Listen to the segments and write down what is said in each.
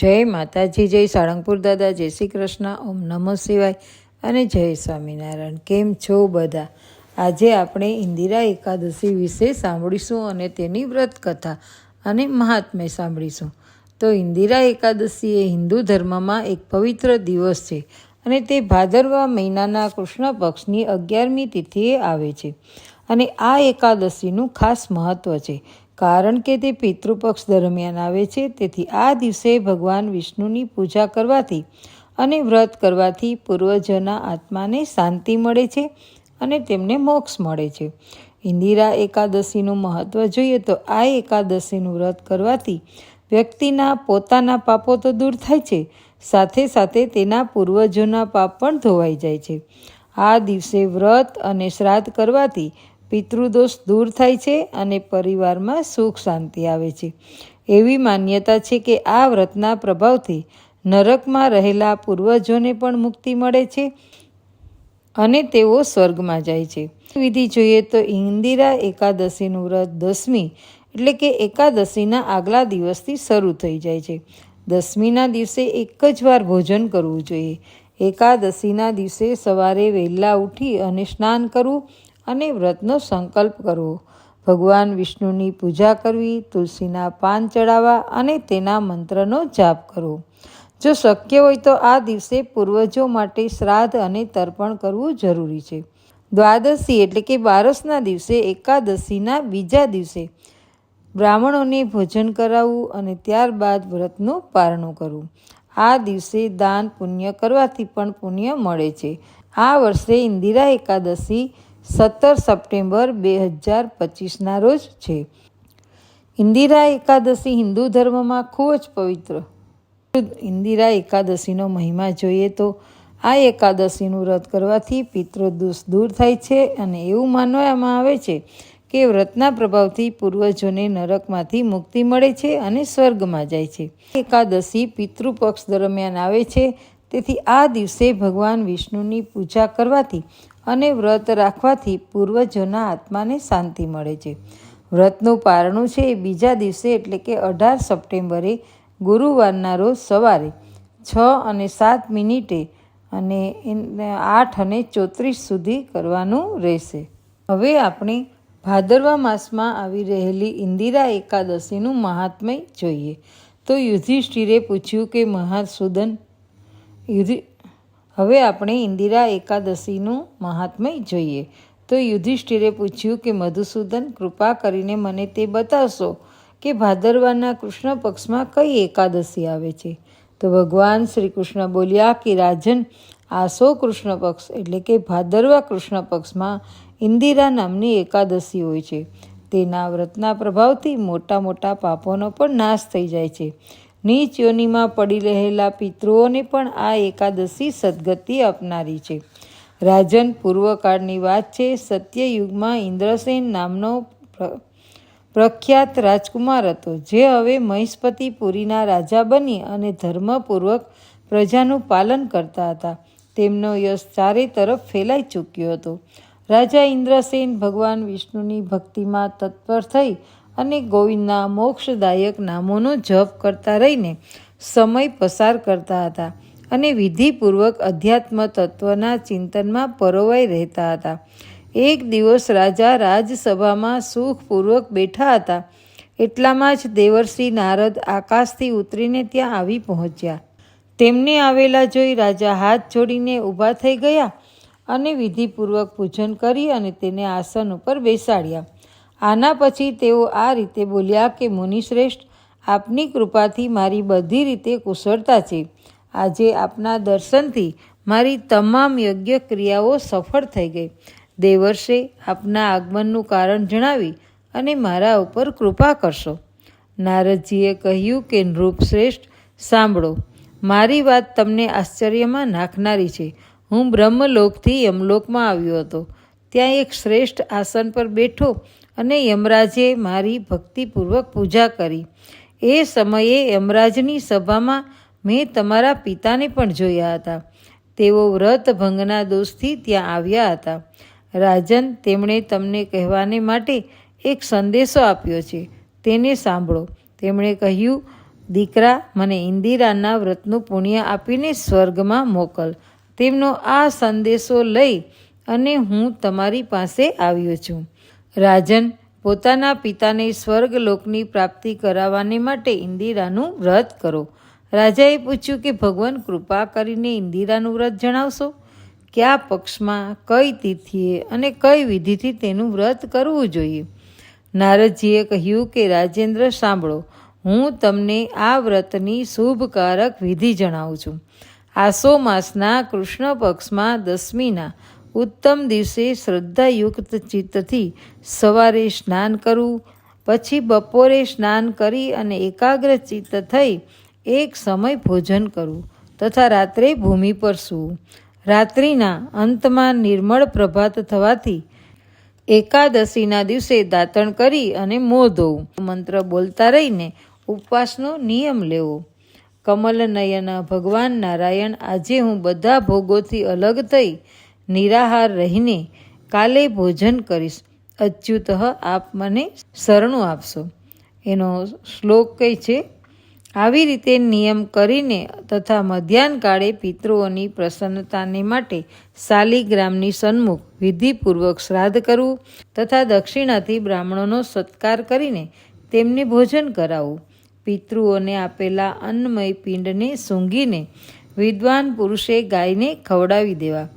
જય માતાજી, જય સાળંગપુર દાદા, જય શ્રી કૃષ્ણ, ઓમ નમઃ શિવાય અને જય સ્વામિનારાયણ. કેમ છો બધા? આજે આપણે ઇન્દિરા એકાદશી વિશે સાંભળીશું અને તેની વ્રત કથા અને મહાત્મ્ય સાંભળીશું. તો ઇન્દિરા એકાદશી એ હિન્દુ ધર્મમાં એક પવિત્ર દિવસ છે અને તે ભાદરવા મહિનાના કૃષ્ણ પક્ષની અગિયારમી તિથિએ આવે છે. અને આ એકાદશીનું ખાસ મહત્ત્વ છે. કારણ કે તે પિતૃપક્ષ દરમિયાન આવે છે, તેથી આ દિવસે ભગવાન વિષ્ણુની પૂજા કરવાથી અને વ્રત કરવાથી પૂર્વજોના આત્માને શાંતિ મળે છે અને તેમને મોક્ષ મળે છે. ઇન્દિરા એકાદશીનું મહત્ત્વ જોઈએ તો આ એકાદશીનું વ્રત કરવાથી વ્યક્તિના પોતાના પાપો તો દૂર થાય છે, સાથે સાથે તેના પૂર્વજોના પાપ પણ ધોવાઈ જાય છે. આ દિવસે વ્રત અને શ્રાદ્ધ કરવાથી પિતૃદોષ દૂર થાય છે અને પરિવારમાં સુખ શાંતિ આવે છે. એવી માન્યતા છે કે આ વ્રતના પ્રભાવથી નરકમાં રહેલા પૂર્વજોને પણ મુક્તિ મળે છે અને તેઓ સ્વર્ગમાં જાય છે. વિધિ જોઈએ તો ઇન્દિરા એકાદશીનું વ્રત દસમી એટલે કે એકાદશીના આગલા દિવસથી શરૂ થઈ જાય છે. દસમીના દિવસે એક જ વાર ભોજન કરવું જોઈએ. એકાદશીના દિવસે સવારે વહેલા ઉઠી અને સ્નાન કરવું અને વ્રતનો સંકલ્પ કરવો. ભગવાન વિષ્ણુની પૂજા કરવી, તુલસીના પાન ચડાવવા અને તેના મંત્રનો જાપ કરવો. જો શક્ય હોય તો આ દિવસે પૂર્વજો માટે શ્રાદ્ધ અને તર્પણ કરવું જરૂરી છે. દ્વાદશી એટલે કે બારસના દિવસે, એકાદશીના બીજા દિવસે બ્રાહ્મણોને ભોજન કરાવવું અને ત્યારબાદ વ્રતનું પારણું કરવું. આ દિવસે દાન પુણ્ય કરવાથી પણ પુણ્ય મળે છે. આ વર્ષે ઇન્દિરા એકાદશી સત્તર સપ્ટેમ્બર બે હજાર પચીસના રોજ છે. ઇન્દિરા એકાદશી હિન્દુ ધર્મમાં ખૂબ જ પવિત્ર. ઇન્દિરા એકાદશીનો મહિમા જોઈએ તો આ એકાદશીનું વ્રત કરવાથી પિતૃદોષ દૂર થાય છે અને એવું માનવામાં આવે છે કે વ્રતના પ્રભાવથી પૂર્વજોને નરકમાંથી મુક્તિ મળે છે અને સ્વર્ગમાં જાય છે. એકાદશી પિતૃપક્ષ દરમિયાન આવે છે તેથી આ દિવસે ભગવાન વિષ્ણુની પૂજા કરવાથી અને વ્રત રાખવાથી પૂર્વજોના આત્માને શાંતિ મળે છે. વ્રતનું પારણું છે એ બીજા દિવસે એટલે કે અઢાર સપ્ટેમ્બરે ગુરુવારના રોજ સવારે છ અને સાત મિનિટે અને આઠ અને ચોત્રીસ સુધી કરવાનું રહેશે. હવે આપણે ભાદરવા માસમાં આવી રહેલી ઇન્દિરા એકાદશીનું મહાત્મય જોઈએ. તો યુધિષ્ઠિરે પૂછ્યું કે મહાસુદન યુધિ, હવે આપણે ઇન્દિરા એકાદશીનું મહાત્મય જોઈએ. તો યુધિષ્ઠિરે પૂછ્યું કે, મધુસૂદન, કૃપા કરીને મને તે બતાવશો કે ભાદરવાના કૃષ્ણ પક્ષમાં કઈ એકાદશી આવે છે? તો ભગવાન શ્રી કૃષ્ણ બોલ્યા કે, રાજન આસો કૃષ્ણ પક્ષ એટલે કે ભાદરવા કૃષ્ણ પક્ષમાં ઇન્દિરા નામની એકાદશી હોય છે. તેના વ્રતના પ્રભાવથી મોટા મોટા પાપોનો પણ નાશ થઈ જાય છે. નીચ યોનિમાં પડી રહેલા પિતૃઓને પણ આ એકાદશી સદગતિ અપનારી છે. રાજન પૂર્વકાળની વાત છે, સત્યયુગમાં ઇન્દ્રસેન નામનો પ્રખ્યાત રાજકુમાર હતો, જે હવે મહિષ્પતિપુરીના રાજા બની અને ધર્મપૂર્વક પ્રજાનું પાલન કરતા હતા. તેમનો યશ ચારે તરફ ફેલાઈ ચૂક્યો હતો. રાજા ઇન્દ્રસેન ભગવાન વિષ્ણુની ભક્તિમાં તત્પર થઈ અને ગોવિંદના મોક્ષદાયક નામોનો જપ કરતા રહીને સમય પસાર કરતા હતા અને વિધિપૂર્વક અધ્યાત્મ તત્વના ચિંતનમાં પરોવાઈ રહેતા હતા. એક દિવસ રાજા રાજસભામાં સુખપૂર્વક બેઠા હતા. એટલામાં જ દેવર્ષિ નારદ આકાશથી ઉતરીને ત્યાં આવી પહોંચ્યા. તેમને આવેલા જોઈ રાજા હાથ જોડીને ઊભા થઈ ગયા અને વિધિપૂર્વક પૂજન કરી અને તેને આસન ઉપર બેસાડ્યા. આના પછી તેઓ આ રીતે બોલ્યા કે મુનિશ્રેષ્ઠ આપની કૃપાથી મારી બધી રીતે કુશળતા છે. આજે આપના દર્શનથી મારી તમામ યોગ્ય ક્રિયાઓ સફળ થઈ ગઈ. દેવર્ષે આપના આગમનનું કારણ જણાવી અને મારા ઉપર કૃપા કરશો. નારદજીએ કહ્યું કે નૃપશ્રેષ્ઠ સાંભળો. મારી વાત તમને આશ્ચર્યમાં નાખનારી છે. હું બ્રહ્મલોકથી યમલોકમાં આવ્યો હતો. ત્યાં એક શ્રેષ્ઠ આસન પર બેઠો અને યમરાજે મારી ભક્તિપૂર્વક પૂજા કરી. એ સમયે યમરાજની સભામાં મેં તમારા પિતાને પણ જોયા હતા. તેઓ વ્રત ભંગના દોષથી ત્યાં આવ્યા હતા. રાજન, તેમણે તમને કહેવાને માટે એક સંદેશો આપ્યો છે. તેને સાંભળો. તેમણે કહ્યું, દીકરા, મને ઇન્દિરાના વ્રતનું પુણ્ય આપીને સ્વર્ગમાં મોકલ. તેમનો આ સંદેશો લઈ અને હું તમારી પાસે આવ્યો છું. રાજન, પોતાના પિતાને સ્વર્ગલોકની પ્રાપ્તિ કરાવવાને માટે ઇન્દિરાનું વ્રત કરો. રાજાએ પૂછ્યું કે, ભગવાન, કૃપા કરીને ઇન્દિરાનું વ્રત જણાવશો? કયા પક્ષમાં, કઈ તિથિએ અને કઈ વિધિથી તેનું વ્રત કરવું જોઈએ? નારદજીએ કહ્યું કે, રાજેન્દ્ર, સાંભળો. હું તમને આ વ્રતની શુભકારક વિધિ જણાવું છું. આસો માસના કૃષ્ણ પક્ષમાં દસમીના ઉત્તમ દિવસે શ્રદ્ધાયુક્ત ચિત્તથી સવારે સ્નાન કરવું પછી બપોરે સ્નાન કરી અને એકાગ્ર ચિત્ત થઈ એક સમય ભોજન કરવું તથા રાત્રે ભૂમિ પર સૂવું. રાત્રિના અંતમાં નિર્મળ પ્રભાત થવાથી એકાદશીના દિવસે દાંતણ કરી અને મોં ધોવું. મંત્ર બોલતા રહીને ઉપવાસનો નિયમ લેવો. કમલનયના ભગવાન નારાયણ, આજે હું બધા ભોગોથી અલગ થઈ નિરાહાર રહીને કાલે ભોજન કરીશ. અચ્યુત આપ મને શરણું આપશો. એનો શ્લોક કઈ છે, આવી રીતે નિયમ કરીને તથા મધ્યાહન કાળે પિતૃઓની પ્રસન્નતાને માટે શાલિગ્રામની સન્મુખ વિધિપૂર્વક શ્રાદ્ધ કરવું તથા દક્ષિણાથી બ્રાહ્મણોનો સત્કાર કરીને તેમને ભોજન કરાવવું. પિતૃઓને આપેલા અન્નમય પિંડને સૂંઘીને વિદ્વાન પુરુષે ગાયને ખવડાવી દેવા.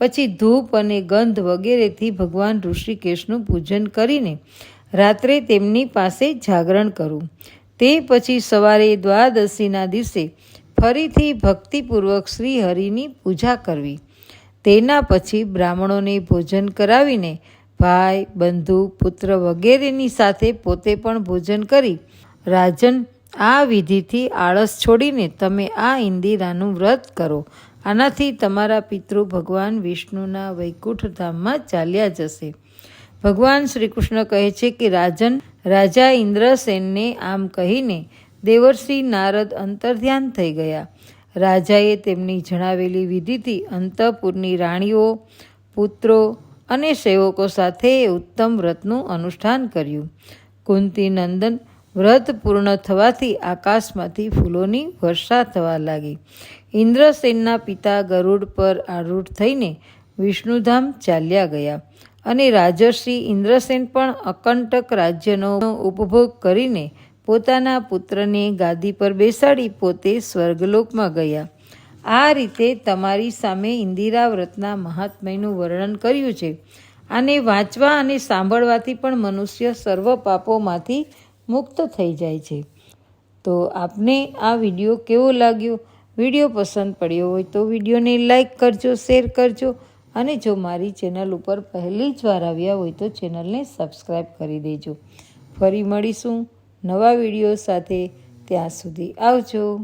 પછી ધૂપ અને ગંધ વગેરેથી ભગવાન ઋષિકેશનું પૂજન કરીને રાત્રે તેમની પાસે જાગરણ કરવું તે પછી સવારે દ્વાદશીના દિવસે ફરીથી ભક્તિપૂર્વક શ્રી હરિની પૂજા કરવી. તેના પછી બ્રાહ્મણોને ભોજન કરાવીને ભાઈ, બંધુ, પુત્ર વગેરેની સાથે પોતે પણ ભોજન કરી રાજન આ વિધિથી આળસ છોડીને તમે આ ઇન્દિરાનું વ્રત કરો. આનાથી તમારા પિતૃ ભગવાન વિષ્ણુના વૈકુંઠ ધામમાં ચાલ્યા જશે. ભગવાન શ્રી કૃષ્ણ કહે છે કે, રાજન, રાજા ઇન્દ્રસેનને આમ કહીને દેવર્ષિ નારદ અંતર્ધ્યાન થઈ ગયા. રાજાએ તેમની જણાવેલી વિધિથી અંતઃપુરની રાણીઓ, પુત્રો અને સેવકો સાથે ઉત્તમ વ્રતનું અનુષ્ઠાન કર્યું. કુંતી નંદન વ્રત પૂર્ણ થવાથી આકાશમાંથી ફૂલોની વર્ષા થવા લાગી. ઇન્દ્રસેનના પિતા ગરુડ પર આરૂઢ થઈને વિષ્ણુધામ ચાલ્યા ગયા અને રાજર્ષિ ઇન્દ્રસેન પણ અકંટક રાજ્યનો ઉપભોગ કરીને પોતાના પુત્રને ગાદી પર બેસાડી પોતે સ્વર્ગલોકમાં ગયા. આ રીતે તમારી સામે ઇન્દિરા વ્રતના મહાત્મયનું વર્ણન કર્યું છે. આને વાંચવા અને સાંભળવાથી પણ મનુષ્ય સર્વ પાપોમાંથી મુક્ત થઈ જાય છે. તો આપને આ વીડિયો કેવો લાગ્યો? વીડિયો પસંદ પડ્યો હોય તો વિડીયોને લાઈક કરજો, શેર કરજો અને જો મારી ચેનલ ઉપર પહેલી જ વાર આવ્યા હોય તો ચેનલને સબસ્ક્રાઈબ કરી દેજો. ફરી મળીશું નવા વીડિયો સાથે. ત્યાં સુધી આવજો.